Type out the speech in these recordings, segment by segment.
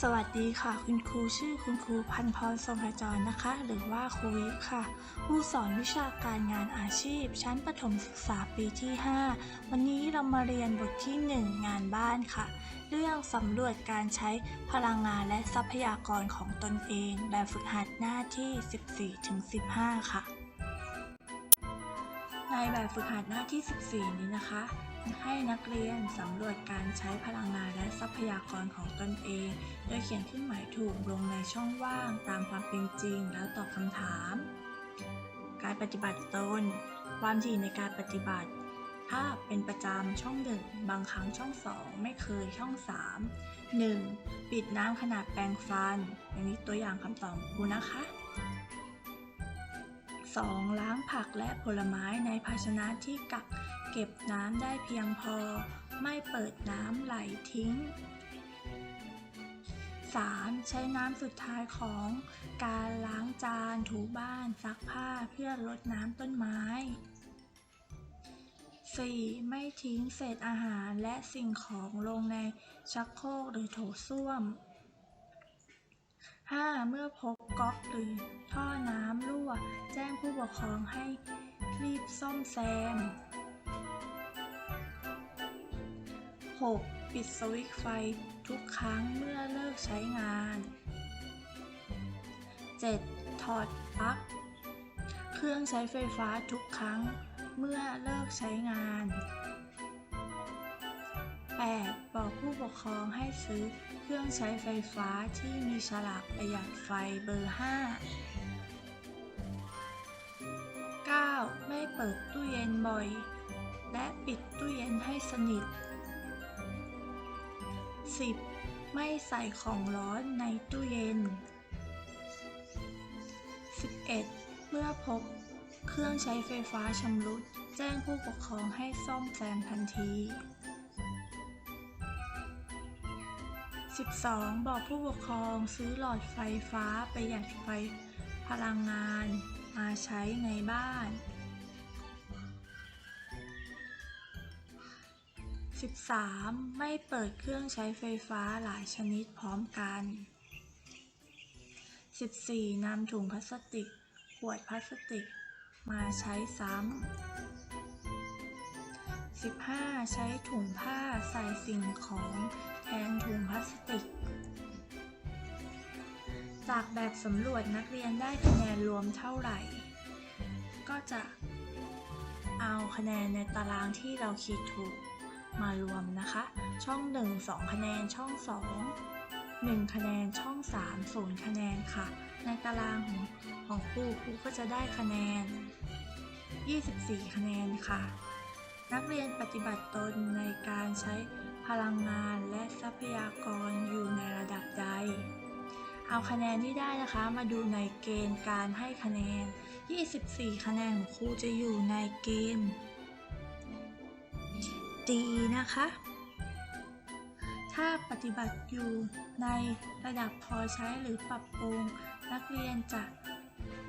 สวัสดีค่ะ คุณครูชื่อคุณครูพันพรทรงขจรนะคะ หรือว่าครูวิค่ะผู้สอนวิชาการงานอาชีพ ชั้นประถมศึกษาปีที่ 5 วันนี้เรามาเรียนบทที่ 1 งานบ้านค่ะ เรื่องสำรวจการใช้พลังงานและทรัพยากรของตนเอง แบบฝึกหัดหน้าที่ 14-15 ค่ะ ในแบบฝึกหัดหน้าที่ 14 นี้นะคะ ให้นักเรียนสำรวจการใช้พลังงานและทรัพยากรของตนเอง โดยเขียนเครื่องหมายถูกลงในช่องว่างตามความเป็นจริงแล้วตอบคำถาม การปฏิบัติตน ความถี่ในการปฏิบัติ ถ้าเป็นประจำช่องหนึ่งบางครั้งช่องสองไม่เคยช่องสามหนึ่งปิดน้ำขนาดแปรงฟันอย่างนี้ตัวอย่างคำตอบครูนะคะ 2. ล้างผักและผลไม้ในภาชนะที่กัก เก็บน้ำได้เพียงพอ ไม่เปิดน้ำไหลทิ้ง 3. ใช้น้ำสุดท้ายของการล้างจานถูบ้านซักผ้าเพื่อลดน้ำต้นไม้ 4. ไม่ทิ้งเศษอาหารและสิ่งของลงในชักโครกหรือโถส้วม 5. เมื่อพบก๊อกหรือท่อน้ำรั่ว แจ้งผู้ปกครองให้รีบซ่อมแซม 6. ปิดสวิตช์ไฟทุกครั้งเมื่อเลิกใช้งาน 7. ถอดปลั๊กเครื่องใช้ไฟฟ้าทุกครั้งเมื่อเลิกใช้งาน 8. บอกผู้ปกครองให้ซื้อเครื่องใช้ไฟฟ้าที่มีฉลากประหยัดไฟเบอร์ 5 9. ไม่เปิดตู้เย็นบ่อย และปิดตู้เย็นให้สนิท 10. ไม่ใส่ของร้อนในตู้เย็น 11. เมื่อพบเครื่องใช้ไฟฟ้าชำรุด แจ้งผู้ปกครองให้ซ่อมแซมทันที 12. บอกผู้ปกครองซื้อหลอดไฟฟ้าประหยัดไฟพลังงาน มาใช้ในบ้าน 13. ไม่เปิดเครื่องใช้ไฟฟ้าหลายชนิดพร้อมกัน 14. นำถุงพลาสติก ขวดพลาสติก มาใช้ซ้ำ 15. ใช้ถุงผ้าใส่สิ่งของแทนถุงพลาสติก จากแบบสำรวจนักเรียนได้คะแนนรวมเท่าไหร่ ก็จะเอาคะแนนในตารางที่เราคิดถูก มารวมนะคะ ช่อง 1 2 คะแนนช่อง 2 1 คะแนนช่อง 3 0 คะแนนค่ะ ในตารางของของครูครูก็จะได้คะแนน 24 คะแนนค่ะ นักเรียนปฏิบัติตนในการใช้พลังงานและทรัพยากรอยู่ในระดับใด เอาคะแนนที่ได้นะคะ มาดูในเกณฑ์การให้คะแนน 24 คะแนนของครูจะอยู่ในเกณฑ์ ดีนะคะ ถ้าปฏิบัติอยู่ในระดับพอใช้หรือปรับปรุง นักเรียนจะ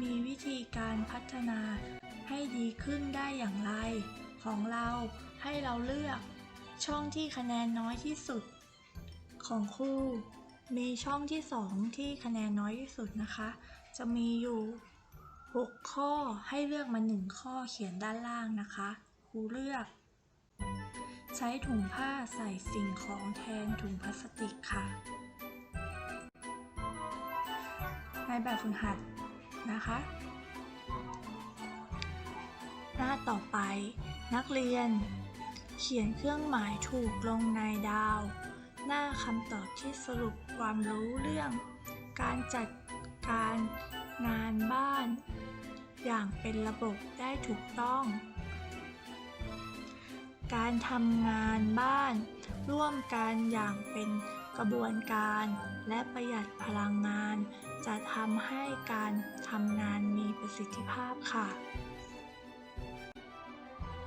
มีวิธีการพัฒนาให้ดีขึ้นได้อย่างไร ของเราให้เราเลือกช่องที่คะแนนน้อยที่สุด ของครูมีช่องที่ 2 ที่คะแนนน้อยที่สุดนะคะ จะมีอยู่ 6 ข้อให้เลือกมา 1 ข้อเขียนด้านล่างนะคะ ครูเลือก ใช้ถุงผ้าใส่สิ่งของแทนถุงพลาสติกค่ะ ในแบบฝึกหัดนะคะ หน้าต่อไปนักเรียน เขียนเครื่องหมายถูกลงในดาว หน้าคำตอบที่สรุปความรู้เรื่อง การจัดการงานบ้าน อย่างเป็นระบบได้ถูกต้อง การทำงานบ้าน ร่วมกันอย่างเป็นกระบวนการ และประหยัดพลังงาน จะทำให้การทำงานมีประสิทธิภาพค่ะ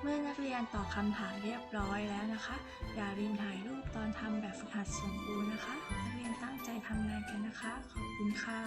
เมื่อนักเรียนตอบคำถามเรียบร้อยแล้วนะคะ อย่าลืมถ่ายรูปตอนทำแบบฝึกหัดส่งครูนะคะ นักเรียนตั้งใจทำงานกันนะคะ ขอบคุณค่ะ